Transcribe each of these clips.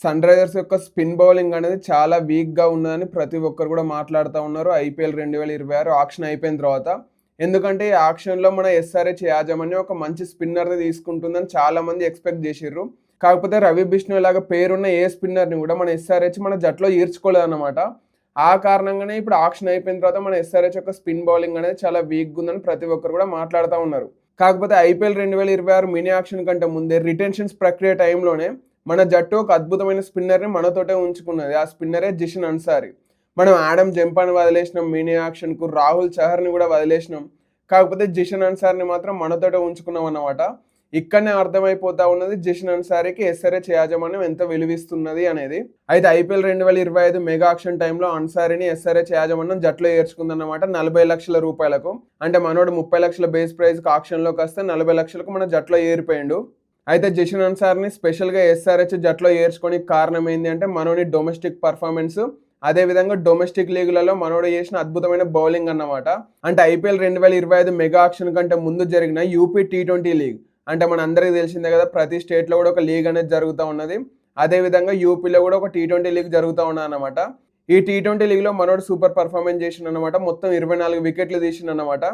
Sun Risers యొక్క spin bowling అనేది చాలా వీక్గా ఉన్నదని ప్రతి ఒక్కరు కూడా మాట్లాడుతూ ఉన్నారు. ఐపీఎల్ రెండు వేల ఇరవై ఆరు ఆక్షన్ అయిపోయిన తర్వాత. ఎందుకంటే ఈ ఆక్షన్లో మన ఎస్ఆర్హెచ్ యాజమాన్యం ఒక మంచి స్పిన్నర్ని తీసుకుంటుందని చాలా మంది ఎక్స్పెక్ట్ చేసిర్రు. కాకపోతే రవి బిష్ణు లాగా పేరున్న ఏ స్పిన్నర్ని కూడా మన ఎస్ఆర్హెచ్ మన జట్లో ఈర్చుకోలేదన్నమాట ఆ కారణంగానే ఇప్పుడు ఆక్షన్ అయిపోయిన తర్వాత మన ఎస్ఆర్హెచ్ యొక్క స్పిన్ బౌలింగ్ అనేది చాలా వీక్గా ఉందని ప్రతి ఒక్కరు కూడా మాట్లాడుతూ ఉన్నారు. కాకపోతే ఐపీఎల్ రెండు వేల ఇరవై ఆరు మినీ ఆక్షన్ కంటే ముందే రిటెన్షన్స్ ప్రక్రియ టైంలోనే మన జట్టు ఒక అద్భుతమైన స్పిన్నర్ని మనతోటే ఉంచుకున్నది. ఆ స్పిన్నరే జిషన్ అన్సారి. మనం ఆడమ్ జంపాని వదిలేసినాం మినీ ఆక్షన్కు రాహుల్ చహర్ని కూడా వదిలేసినాం. కాకపోతే జిషన్ అన్సార్ని మాత్రం మనతోటే ఉంచుకున్నాం అన్నమాట. ఇక్కడనే అర్థమైపోతా ఉన్నది జిషన్ అన్సారీకి ఎస్ఆర్హెచ్ యాజమాన్యం ఎంత విలువిస్తున్నది అనేది. అయితే ఐపీఎల్ రెండు వేల ఇరవై ఐదు మెగా ఆక్షన్ టైంలో అన్సారీని ఎస్ఆర్హెచ్ యాజమాన్యం జట్లో ఏర్చుకుందన్నమాట నలభై లక్షల రూపాయలకు. అంటే మనోడు ముప్పై లక్షల బేస్ ప్రైజ్కి ఆక్షన్లోకి వస్తే నలభై లక్షలకు మన జట్లో ఏరిపోయిండు. అయితే జషన్ అన్సార్ని స్పెషల్గా ఎస్ఆర్హెచ్ జట్లో ఏర్చుకొని కారణం ఏంటి అంటే మనోని డొమెస్టిక్ పర్ఫార్మెన్స్. అదేవిధంగా డొమెస్టిక్ లీగులలో మనోడు చేసిన అద్భుతమైన బౌలింగ్ అన్నమాట. అంటే ఐపీఎల్ రెండు వేల ఇరవై ఐదు మెగా ఆక్షన్ కంటే ముందు జరిగిన యూపీ టీ ట్వంటీ లీగ్. అంటే మన అందరికీ తెలిసిందే కదా ప్రతి స్టేట్లో కూడా ఒక లీగ్ అనేది జరుగుతూ ఉన్నది. అదేవిధంగా యూపీలో కూడా ఒక టీ ట్వంటీ లీగ్ జరుగుతూ ఉన్నది అనమాట ఈ టీ ట్వంటీ లీగ్లో మనోడు సూపర్ పర్ఫార్మెన్స్ చేసిన అనమాట మొత్తం ఇరవై నాలుగు వికెట్లు తీసిన అనమాట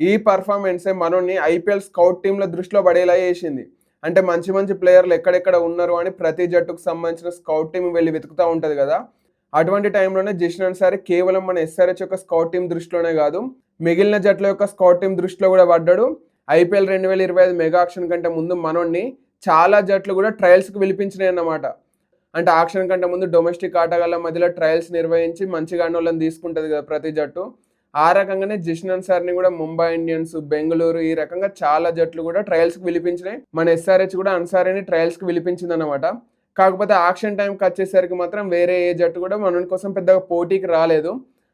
ఈ పర్ఫార్మెన్సే మనోని ఐపీఎల్ స్కౌట్ టీంల దృష్టిలో పడేలా చేసింది. అంటే మంచి మంచి ప్లేయర్లు ఎక్కడెక్కడ ఉన్నారు అని ప్రతి జట్టుకు సంబంధించిన స్కౌట్ టీం వెళ్ళి వెతుకుతూ ఉంటుంది కదా. అటువంటి టైంలోనే జిషన్ అన్సారి కేవలం మన ఎస్ఆర్హెచ్ యొక్క స్కౌట్ టీం దృష్టిలోనే కాదు మిగిలిన జట్ల యొక్క స్కౌట్ టీం దృష్టిలో కూడా పడ్డాడు. ఐపీఎల్ రెండు వేల ఇరవై ఐదు మెగా ఆక్షన్ కంటే ముందు మనోడిని చాలా జట్లు కూడా ట్రయల్స్కి పిలిపించినాయి అన్నమాట. అంటే ఆక్షన్ కంటే ముందు డొమెస్టిక్ ఆటగాళ్ళ మధ్యలో ట్రయల్స్ నిర్వహించి మంచిగా వాళ్ళని తీసుకుంటుంది కదా ప్రతి జట్టు. ఆ రకంగానే జిషన్ అన్సార్ని కూడా ముంబై ఇండియన్స్ బెంగళూరు ఈ రకంగా చాలా జట్లు కూడా ట్రయల్స్కి పిలిపించినాయి. మన ఎస్ఆర్హెచ్ కూడా అన్సారీని ట్రయల్స్కి పిలిపించింది అనమాట కాకపోతే ఆక్షన్ టైంకి వచ్చేసరికి మాత్రం వేరే ఏ జట్టు కూడా మనోడి కోసం పెద్దగా పోటీకి రాలేదు.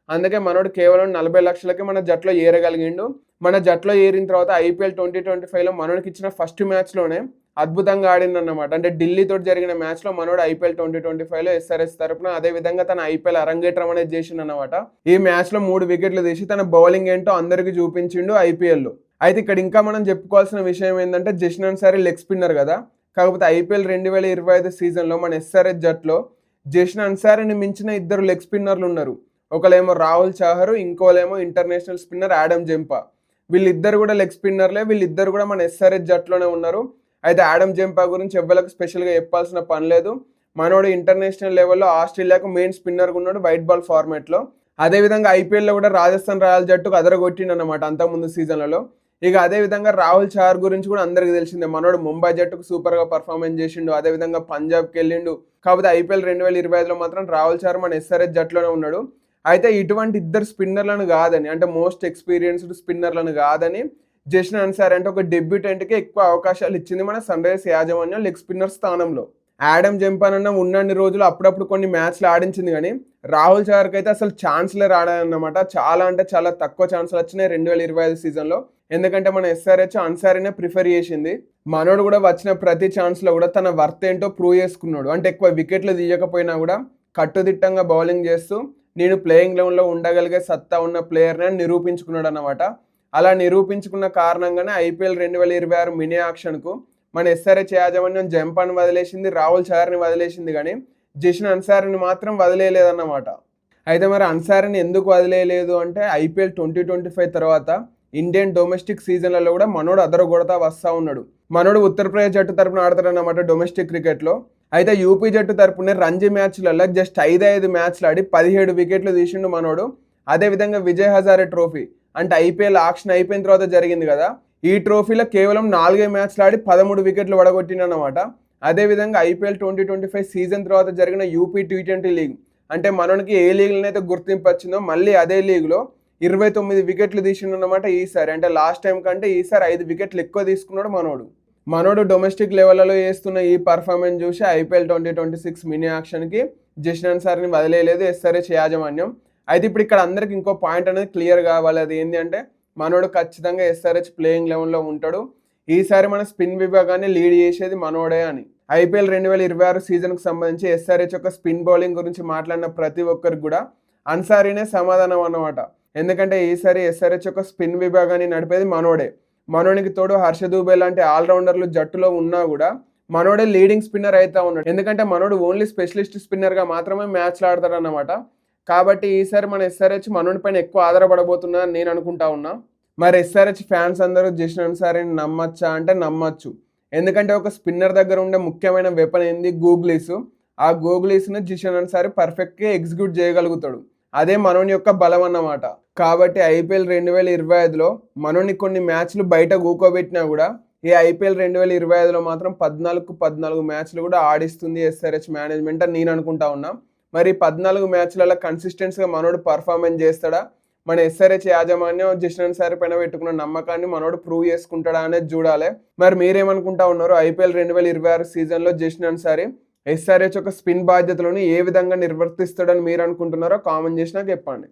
అందుకే మనోడు కేవలం నలభై లక్షలకి మన జట్లో ఏరగలిగిండు. మన జట్లో ఏరిన తర్వాత ఐపీఎల్ ట్వంటీ ట్వంటీ ఫైవ్లో మనోడికి ఇచ్చిన ఫస్ట్ మ్యాచ్లోనే అద్భుతంగా ఆడింది అన్నమాట అంటే ఢిల్లీతో జరిగిన మ్యాచ్లో మనోడు ఐపీఎల్ ట్వంటీ ట్వంటీ ఫైవ్లో ఎస్ఆర్ఎస్ తరఫున అదే విధంగా తన ఐపీఎల్ అరంగేట్రం అనేది చేసిండు అనమాట ఈ మ్యాచ్లో మూడు వికెట్లు తీసి తన బౌలింగ్ ఏంటో అందరికీ చూపించిండు ఐపీఎల్లో అయితే ఇక్కడ ఇంకా మనం చెప్పుకోవాల్సిన విషయం ఏంటంటే జషన్ అన్సారీ లెగ్ స్పిన్నర్ కదా. కాకపోతే ఐపీఎల్ రెండు వేల ఇరవై ఐదు సీజన్లో మన ఎస్ఆర్ఎస్ జట్లో జషన్ అన్సారీని మించిన ఇద్దరు లెగ్ స్పిన్నర్లు ఉన్నారు. ఒకలేమో రాహుల్ చాహర్ ఇంకోలేమో ఇంటర్నేషనల్ స్పిన్నర్ ఆడమ్ జంపా. వీళ్ళిద్దరు కూడా లెగ్ స్పిన్నర్లే వీళ్ళిద్దరు కూడా మన ఎస్ఆర్ఎస్ జట్లోనే ఉన్నారు. అయితే ఆడమ్ జంపా గురించి ఎవ్వరికి స్పెషల్గా చెప్పాల్సిన పని లేదు. మనోడు ఇంటర్నేషనల్ లెవెల్లో ఆస్ట్రేలియాకు మెయిన్ స్పిన్నర్గా ఉన్నాడు వైట్ బాల్ ఫార్మాట్లో. అదేవిధంగా ఐపీఎల్లో కూడా రాజస్థాన్ రాయల్ జట్టుకు అదరగొట్టిండనమాట అంతకుముందు సీజన్లలో. ఇక అదే విధంగా రాహుల్ చార్ గురించి కూడా అందరికి తెలిసిందే. మనోడు ముంబై జట్టుకు సూపర్గా పర్ఫార్మెన్స్ చేసిండు. అదే విధంగా పంజాబ్కి వెళ్ళిండు. కాకపోతే ఐపీఎల్ రెండు వేల ఇరవై ఐదులో మాత్రం రాహుల్ చార్ మన ఎస్ఆర్ఎస్ జట్టులోనే ఉన్నాడు. అయితే ఇటువంటి ఇద్దరు స్పిన్నర్లను కాదని అంటే మోస్ట్ ఎక్స్పీరియన్స్డ్ స్పిన్నర్లను కాదని జషన్ అన్సార్ అంటే ఒక డెబ్యూటెంట్కి ఎక్కువ అవకాశాలు ఇచ్చింది మన సన్ రైజర్స్ యాజమాన్యం లెగ్ స్పిన్నర్ స్థానంలో. యాడమ్ జంపానన్న ఉన్నన్ని రోజులు అప్పుడప్పుడు కొన్ని మ్యాచ్లు ఆడించింది కానీ రాహుల్ చహర్కి అయితే అసలు ఛాన్స్లే రాడన్నమాట చాలా అంటే చాలా తక్కువ ఛాన్స్లు వచ్చినాయి రెండు వేల ఇరవై ఐదు సీజన్లో. ఎందుకంటే మన ఎస్ఆర్హెచ్ అన్సారీనే ప్రిఫర్ చేసింది. మనోడు కూడా వచ్చిన ప్రతి ఛాన్స్లో కూడా తన వర్త్ ఏంటో ప్రూవ్ చేసుకున్నాడు. అంటే ఎక్కువ వికెట్లు తీయకపోయినా కూడా కట్టుదిట్టంగా బౌలింగ్ చేస్తూ నేను ప్లేయింగ్ గ్రౌండ్లో ఉండగలిగే సత్తా ఉన్న ప్లేయర్ని నిరూపించుకున్నాడు అన్నమాట అలా నిరూపించుకున్న కారణంగానే ఐపీఎల్ రెండు వేల ఇరవై ఆరు మినీ ఆక్షన్కు మన ఎస్ఆర్హెచ్ యాజమాన్యం జంపాన్ వదిలేసింది రాహుల్ చహర్ని వదిలేసింది కానీ జిషన్ అన్సారిని మాత్రం వదిలేయలేదన్నమాట. అయితే మరి అన్సారిని ఎందుకు వదిలేయలేదు అంటే ఐపీఎల్ ట్వంటీ ట్వంటీ ఫైవ్ తర్వాత ఇండియన్ డొమెస్టిక్ సీజన్లలో కూడా మనోడు అదరగొడతా వస్తూ ఉన్నాడు. మనోడు ఉత్తరప్రదేశ్ జట్టు తరపున ఆడతాడన్నమాట డొమెస్టిక్ క్రికెట్లో. అయితే యూపీ జట్టు తరపున రంజీ మ్యాచ్లలో జస్ట్ ఐదు ఐదు మ్యాచ్లు ఆడి పదిహేడు వికెట్లు తీసిండు మనోడు. అదేవిధంగా విజయ్ హజారే ట్రోఫీ అంటే ఐపీఎల్ ఆక్షన్ అయిపోయిన తర్వాత జరిగింది కదా ఈ ట్రోఫీలో కేవలం నాలుగే మ్యాచ్లు ఆడి పదమూడు వికెట్లు పడగొట్టినమాట అదేవిధంగా IPL twenty twenty five season తర్వాత జరిగిన యూపీ టీ ట్వంటీ లీగ్ అంటే మనకి ఏ లీగ్లనైతే గుర్తింపు వచ్చిందో మళ్ళీ అదే లీగ్లో ఇరవై తొమ్మిది వికెట్లు తీసిండనమాట ఈసారి. అంటే లాస్ట్ టైం కంటే ఈసారి ఐదు వికెట్లు ఎక్కువ తీసుకున్నాడు మనోడు. మనోడు డొమెస్టిక్ లెవెల్లో చేస్తున్న ఈ పర్ఫార్మెన్స్ చూసి IPL twenty twenty six mini యాక్షన్కి just సార్ని వదిలేయలేదు ఎస్ఆర్హెచ్ యాజమాన్యం. అయితే ఇప్పుడు ఇక్కడ అందరికి ఇంకో పాయింట్ అనేది క్లియర్ కావాలి. అది ఏంటి అంటే మనోడు ఖచ్చితంగా ఎస్ఆర్హెచ్ ప్లేయింగ్ లెవెన్లో ఉంటాడు. ఈసారి మన స్పిన్ విభాగాన్ని లీడ్ చేసేది మనోడే అని. ఐపీఎల్ రెండు వేల ఇరవై ఆరు సీజన్కి సంబంధించి ఎస్ఆర్హెచ్ యొక్క స్పిన్ బౌలింగ్ గురించి మాట్లాడిన ప్రతి ఒక్కరికి కూడా అన్సారీనే సమాధానం అన్నమాట. ఎందుకంటే ఈసారి ఎస్ఆర్హెచ్ యొక్క స్పిన్ విభాగాన్ని నడిపేది మనోడే. మనోడికి తోడు హర్ష దూబే లాంటి ఆల్రౌండర్లు జట్టులో ఉన్నా కూడా మనోడే లీడింగ్ స్పిన్నర్ అయితే ఉన్నాడు. ఎందుకంటే మనోడు ఓన్లీ స్పెషలిస్ట్ స్పిన్నర్గా మాత్రమే మ్యాచ్లు ఆడతాడు అన్నమాట కాబట్టి ఈసారి మన ఎస్ఆర్హెచ్ మనోడి పైన ఎక్కువ ఆధారపడబోతున్నా అని నేను అనుకుంటా ఉన్నా. మరి ఎస్ఆర్హెచ్ ఫ్యాన్స్ అందరూ జస్ట్ అన్సారీని నమ్మచ్చా అంటే నమ్మచ్చు. ఎందుకంటే ఒక స్పిన్నర్ దగ్గర ఉండే ముఖ్యమైన వెపన్ ఏంది? గూగ్లీస్. ఆ గూగ్లీస్ను జిషన్ అన్సారి పర్ఫెక్ట్గా ఎగ్జిక్యూట్ చేయగలుగుతాడు. అదే మనోని యొక్క బలం అన్నమాట. కాబట్టి ఐపీఎల్ రెండు వేల ఇరవై ఐదులో మనోని కొన్ని మ్యాచ్లు బయట గూకోబెట్టినా కూడా ఈ ఐపీఎల్ రెండు వేల ఇరవై ఐదులో మాత్రం పద్నాలుగు పద్నాలుగు మ్యాచ్లు కూడా ఆడిస్తుంది ఎస్ఆర్హెచ్ మేనేజ్మెంట్ అని నేను అనుకుంటా ఉన్నా. మరి పద్నాలుగు మ్యాచ్లలో కన్సిస్టెన్స్గా మనోడు పర్ఫార్మెన్స్ చేస్తాడా? మన ఎస్ఆర్హెచ్ యాజమాన్యం జస్టిన్ సార్ పైన పెట్టుకున్న నమ్మకాన్ని మనోడు ప్రూవ్ చేసుకుంటాడా అనేది చూడాలి. మరి మీరేమనుకుంటా ఉన్నారు? ఐపీఎల్ రెండు వేల ఇరవై ఆరు సీజన్లో జస్టిన్ సారి ఎస్ఆర్హెచ్ ఒక స్పిన్ బాధ్యతలను ఏ విధంగా నిర్వర్తిస్తాడని మీరు అనుకుంటున్నారో కామెంట్ చేసి నాకు చెప్పండి.